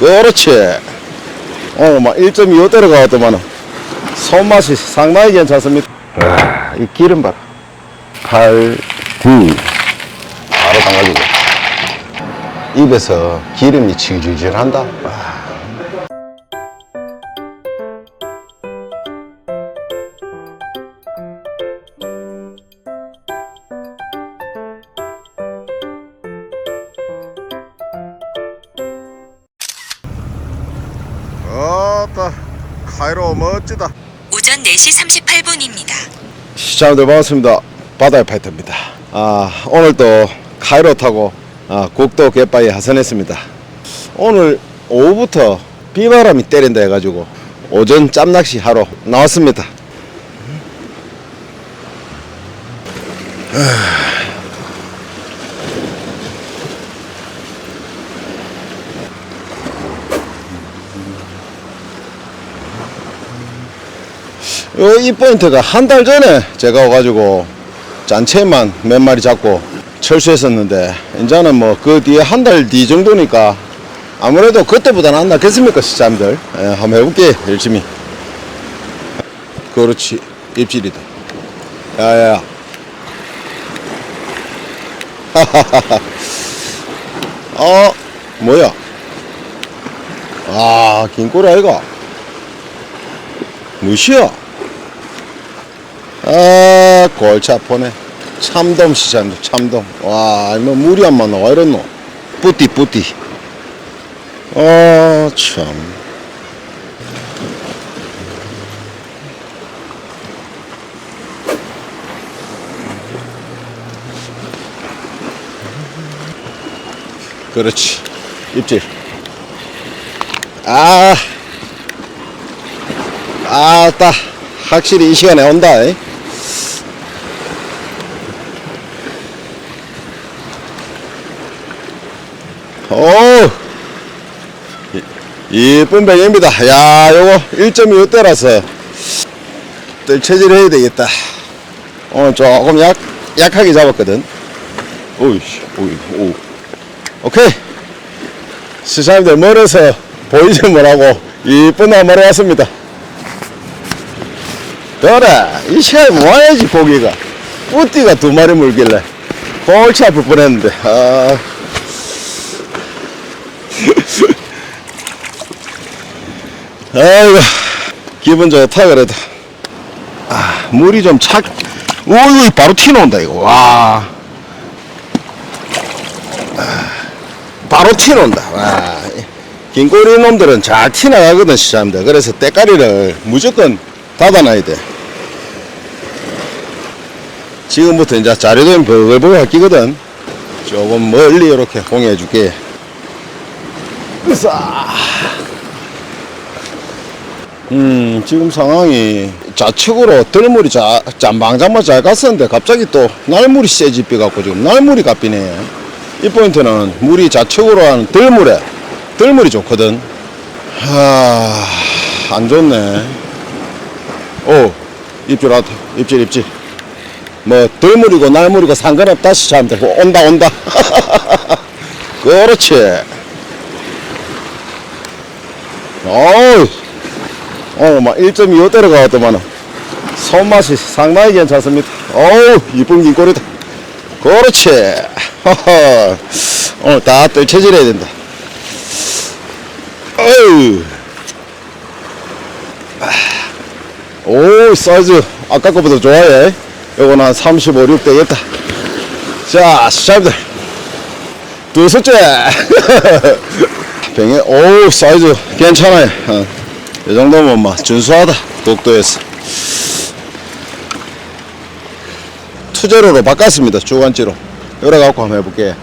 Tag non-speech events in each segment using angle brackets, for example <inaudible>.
그렇지. 오늘 막 1.25대로 가왔더만은 손맛이 상당히 괜찮습니다. 와, 이 기름 봐라. 8, 9. 바로 담가지고. 입에서 기름이 질질질 한다. 와. 아따 카이로 멋지다. 오전 4시 38분입니다. 시청자들 반갑습니다. 바다의 파이터입니다. 아 오늘 또 카이로 타고 아, 국도 갯바위에 하선했습니다. 오늘 오후부터 비바람이 때린다 해가지고 오전 짬낚시 하러 나왔습니다. 요 이 포인트가 한 달 전에 제가 와가지고 잔채만 몇 마리 잡고 철수했었는데 이제는 뭐 그 뒤에 한 달 뒤 정도니까 아무래도 그때보다는 안 낫겠습니까 시장들? 예, 한번 해볼게 열심히. 그렇지 입질이다. 야야야. <laughs> 어 뭐야? 아 긴 꼬리 아이가. 무시야 아 골치 아프네. 참돔 시장도 참돔. 와뭐 물이 안 맞나 와 이랬노? 뿌띠 뿌띠. 어참. 그렇지. 입질. 아. 아따 확실히 이 시간에 온다 이. 오 이- 이쁜 배입니다. 야 요거 1.25대라서 뜰 체질 해야 되겠다. 오늘 조금 약, 약하게 잡았거든. 오이씨 오이 오. 오케이. 시청자들 멀어서 보이지 뭐라고 이쁜 한 마리 왔습니다. 그래 이 시간에 모아야지 고기가. 뿌띠가 두 마리 물길래. 골치 아플 뻔 했는데. 아. <laughs> 아이고 기분 좋다 그래도. 아, 물이 좀 착 오이 바로 튀어나온다 이거. 와. 아, 바로 튀어나온다. 와. 긴꼬리 놈들은 잘 튀어나가거든 시장입니다 그래서 때까리를 무조건 닫아놔야 돼. 지금부터 이제 자료도 버글버글 끼거든. 조금 멀리 이렇게 홍해 줄게. 으쌰 음 지금 상황이 좌측으로 들물이 자, 짬방장만 잘 갔었는데 갑자기 또 날물이 세집비 갖고 지금 날물이 갚이네. 이 포인트는 물이 좌측으로 하는 들물에 들물이 좋거든. 하 안 좋네. 오 입질 왔다 입질 입질. 뭐 들물이고 날물이고 상관없다 시차하면 되고 온다 온다. <laughs> 그렇지. 어우 오늘 막 1.25대로 가왔더만은. 손맛이 상당히 괜찮습니다. 어우 이쁜 긴 꼬리다. 그렇지. 허허. 오늘 다 해야 된다. 어우 오 사이즈 아까 거보다 좋아해. 요거는 한 35, 6 되겠다. 자 시청자들 두 섯째. <laughs> 병에 오 사이즈 괜찮아요. 어. 이 정도면 뭐 준수하다 독도에서. 투제로로 바꿨습니다 주간지로. 요래 갖고 한번 해볼게.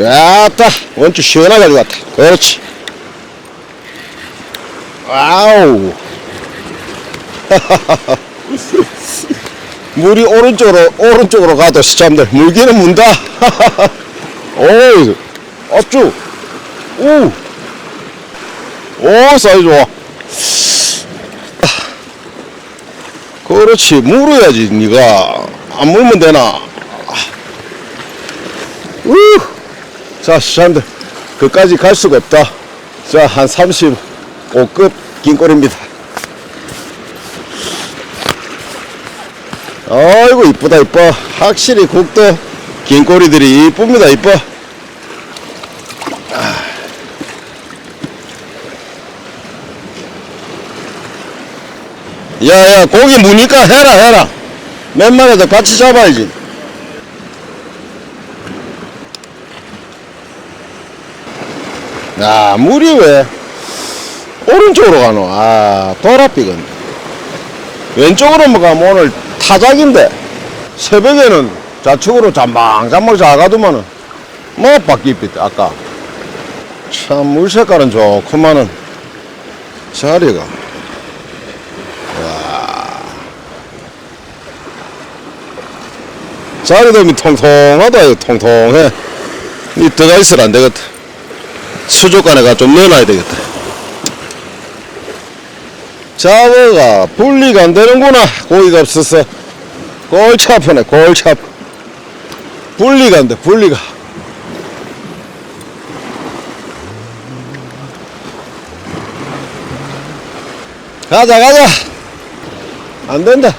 야 따 원주 시원하게 가져갔다. 그렇지. 와우. <laughs> 물이 오른쪽으로 오른쪽으로 가도 시참들. 물기는 문다. 오 아주 오! 오 사이즈 좋아. <sighs> 그렇지. 물어야지 니가. 안 물면 되나? 우! 자 시장들 그까지 갈 수가 없다. 자 한 35급 긴꼬리입니다. 아이고 이쁘다 이뻐. 확실히 국도 긴 꼬리들이 이쁩니다 이뻐. 야야 고기 무니까 해라 해라. 맨만해도 같이 잡아야지 야 물이 왜 오른쪽으로 가노? 아 도라삐건 왼쪽으로 가면 오늘 타작인데 새벽에는 좌측으로 잠방잠방 자가두면은 뭐 바뀌었대 아까. 참 물 색깔은 좋구만은. 자리가. 자리도 통통하다 이거 통통해. 이 들어가 있으라 안 되겠다 수족관에가 좀 넣어놔야 되겠다. 자버가 분리가 안 되는구나. 고기가 없어서. 골치 아프네 골치 아파 분리가 안 돼 분리가. 가자 가자. 안 된다.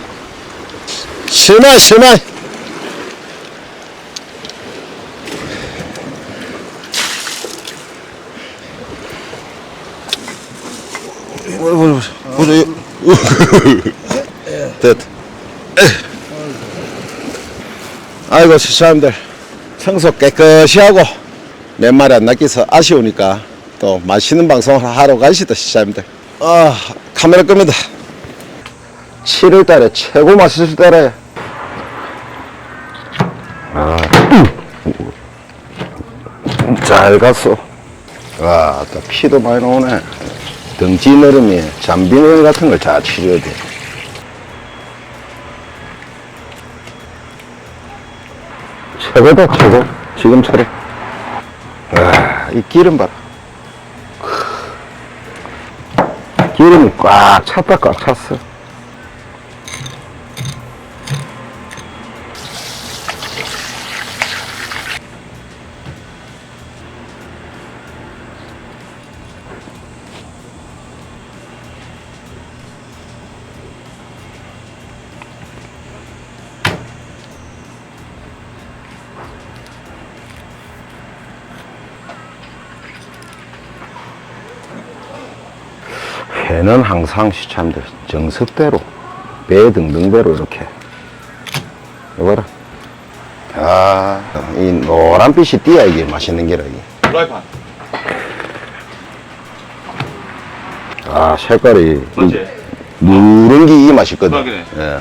심해 심해 보자 보자 보자 됐다 아이고 시청자님들. 청소 깨끗이 하고 몇 마리 안 낚여서 아쉬우니까 또 맛있는 방송을 하러 가시다 시청자님들. 아 카메라 끕니다. 7월달에 최고 맛있을 때래. 아 잘 갔어. 와, 또 피도 많이 나오네. 등지 너름이 잠비늘 같은 걸 잘 치료해야 돼. 최고다, 최고. 지금처럼. 와, 이 기름 봐라. 기름이 꽉 찼다, 꽉 찼어. 회는 항상 시참들 정석대로 배 등등대로 이렇게. 이거라. 아이 노란빛이 띄야 이게. 맛있는 게라 이게. 프라이팬. 아 색깔이 맞지? 누런 게 이 맛있거든. 대박이네. 예.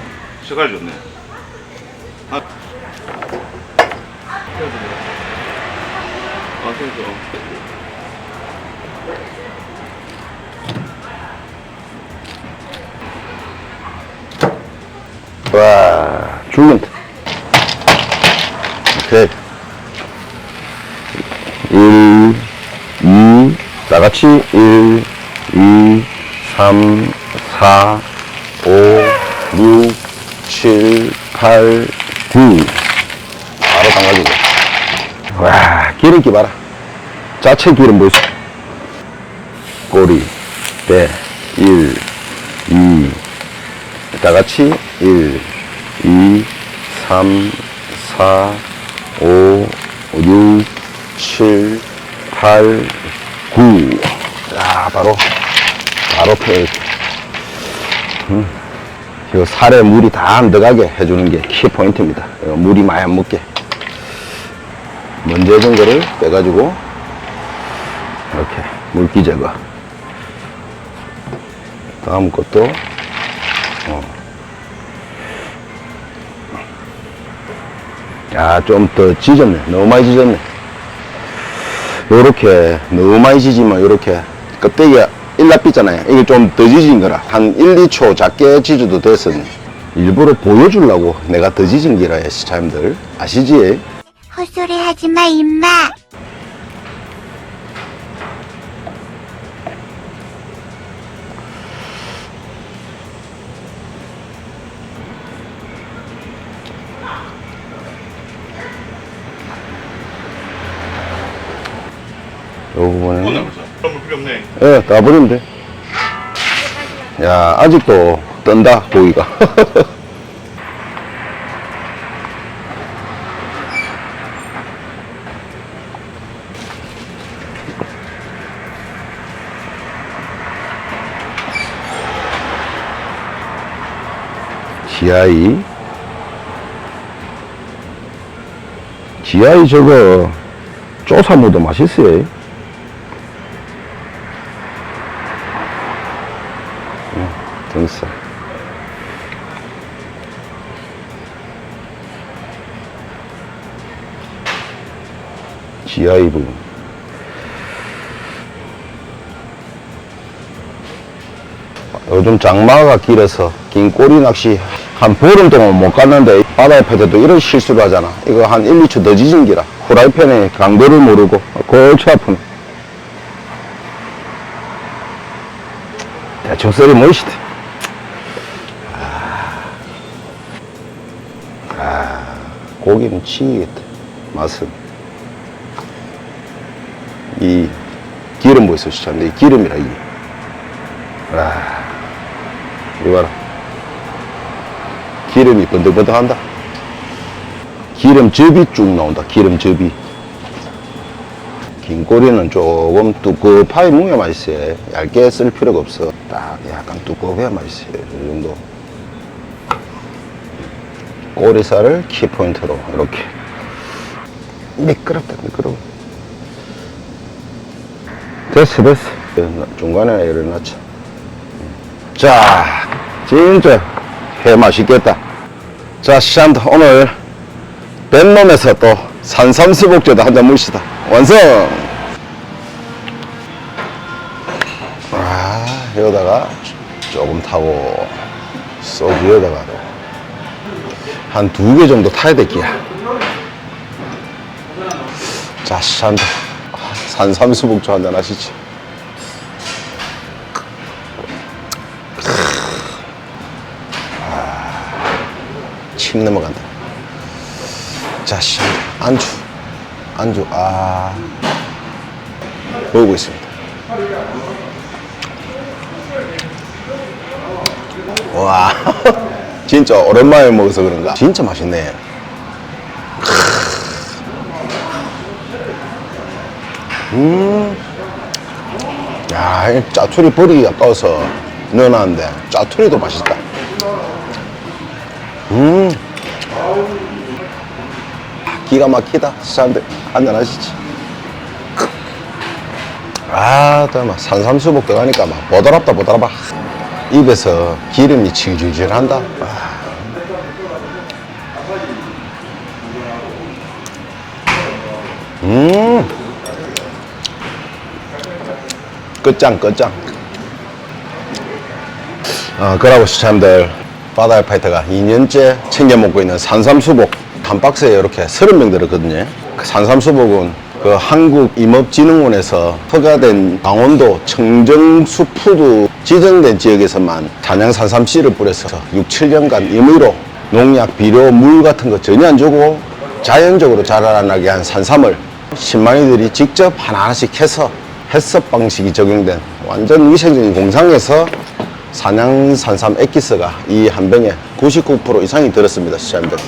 색깔이 좋네. 아, 아 그래서 와 죽는다 오케이. 1 2 다같이 1 2 3 4 5 6 7 8 9 바로 담가지고 와 기름기 봐라. 자체 기름 보이소. 꼬리. 배 1 2 다같이 1 2 3 4 5 6 7 8 9 자, 바로, 바로 펴. 음. 이 살에 물이 다 안 들어가게 해주는 게 키 포인트입니다. 이거 물이 많이 안 묻게. 먼저 해준 거를 빼가지고, 이렇게 물기 제거. 다음 것도, 어. 야, 좀더 찢었네. 너무 많이 찢었네. 요렇게 너무 많이 지지만 요렇게 껍데기가 일납비잖아요 이게 좀 더 지진 거라 한 1, 2초 작게 지져도 됐었네 일부러 보여주려고 내가 더 지진 기라 해 시차님들 아시지? 헛소리 하지 마, 임마. 부분에. 그럼 필요 없네. 예, 다 버리면 돼. 야, 아직도 뜬다, 고기가. <laughs> GI. GI 저거, 쪼사무도 맛있어요. 등살. GI 부분. 요즘 장마가 길어서 긴 꼬리 낚시 한 보름 동안 못 갔는데 바다에 패도 이런 실수를 하잖아. 이거 한 1, 2초 더 지진 기라. 후라이팬에 강도를 모르고 골치 아프네. 대충 썰이 멋있다. 아, 고기는 치겠다. 맛은. 이 기름 보이소, 시참. 이 기름이라, 이. 아, 이거 봐라. 기름이 번득번득한다. 기름 접이 쭉 나온다. 기름 접이. 긴 꼬리는 조금 두껍하게 뭉야 맛있어요. 얇게 쓸 필요가 없어. 딱 약간 두껍게 맛있어요. 이 정도. 꼬리살을 키포인트로 이렇게. 미끄럽다, 미끄러워. 됐어, 됐어. 중간에 일어났죠. 자, 진짜 회 맛있겠다. 자, 시장도 오늘 뱃놈에서 또 산삼수복제도 한잔 무시다. 완성! 아, 여기다가 조금 타고 소주에다가 한두 개 정도 타야 될기야. 자, 시장도 산삼수복주 한잔 하시지. 침 넘어간다. 자, 시 안주. 안주, 아. 먹고 있습니다. 와. <laughs> 진짜 오랜만에 먹어서 그런가? 진짜 맛있네. 음. 야, 이 짜투리 버리기 아까워서 넣어놨는데, 짜투리도 맛있다. 음. 기가 막히다. 사람들 한잔 하시지. 아, 또 막 산삼수복 들어가니까 막 보드랍다 보드랍아. 입에서 기름이 질질질한다. 아. 음. 끝장 끝장. 어, 그러고 시참들 바다의 파이터가 2년째 챙겨 먹고 있는 산삼수복 한 박스에 이렇게 30명 들었거든요. 그 산삼수복은 그 한국임업진흥원에서 허가된 강원도 청정수푸드 지정된 지역에서만 단양 산삼씨를 뿌려서 6, 7년간 임의로 농약, 비료, 물 같은 거 전혀 안 주고 자연적으로 자라나게 한 산삼을 신망이들이 직접 하나하나씩 해서 해썹 방식이 적용된 완전 위생적인 공상에서 산양 산삼 엑기스가 이 한 병에 99% 이상이 들었습니다, 시장님들.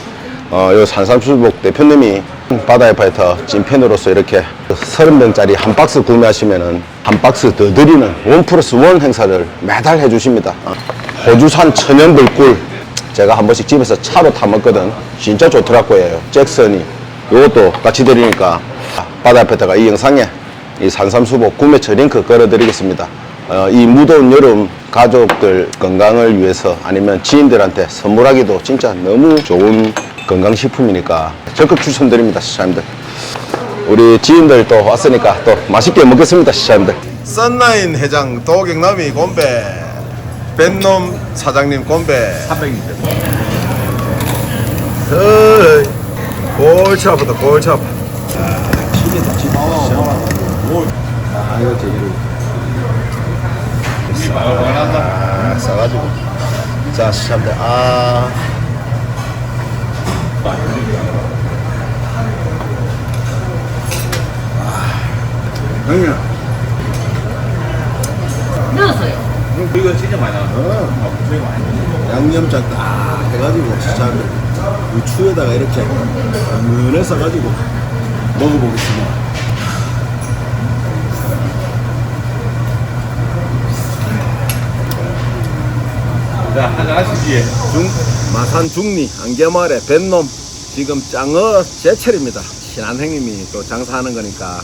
어, 요 산삼수복 대표님이 바다의 파이터 찐팬으로서 이렇게 30병짜리 한 박스 구매하시면은 한 박스 더 드리는 원 플러스 원 행사를 매달 해주십니다. 어, 호주산 천연불꿀 제가 한 번씩 집에서 차로 타 먹거든. 진짜 좋더라고요. 잭슨이. 요것도 같이 드리니까 바다의 파이터가 이 영상에 이 산삼수복 구매처 링크 걸어드리겠습니다. 어, 이 무더운 여름 가족들 건강을 위해서 아니면 지인들한테 선물하기도 진짜 너무 좋은 건강식품이니까 적극 추천드립니다, 시청자님들. 우리 지인들 또 왔으니까 또 맛있게 먹겠습니다, 시청자님들. 썬라인 회장 도경남이 곰배, 벤놈 사장님 곰배. 300입니다. 골치 아프다, 골치 아파. 아, 싸가지고. 자, 시참들, 아. 형이야. 넣었어요. 이거 진짜 많이 나와. 어. 양념장 딱 해가지고 진짜 이 추에다가 이렇게 은은해서 가지고 먹어보겠습니다. 하시지. 중 마산 중리 안개마을의 뱃놈 지금 짱어 제철입니다. 신한 형님이 또 장사하는 거니까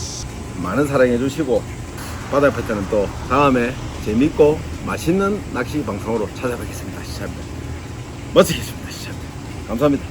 많은 사랑해 주시고 바다의 때는 또 다음에 재밌고 맛있는 낚시 방송으로 찾아뵙겠습니다. 시청자 멋지겠습니다. 시청자 감사합니다.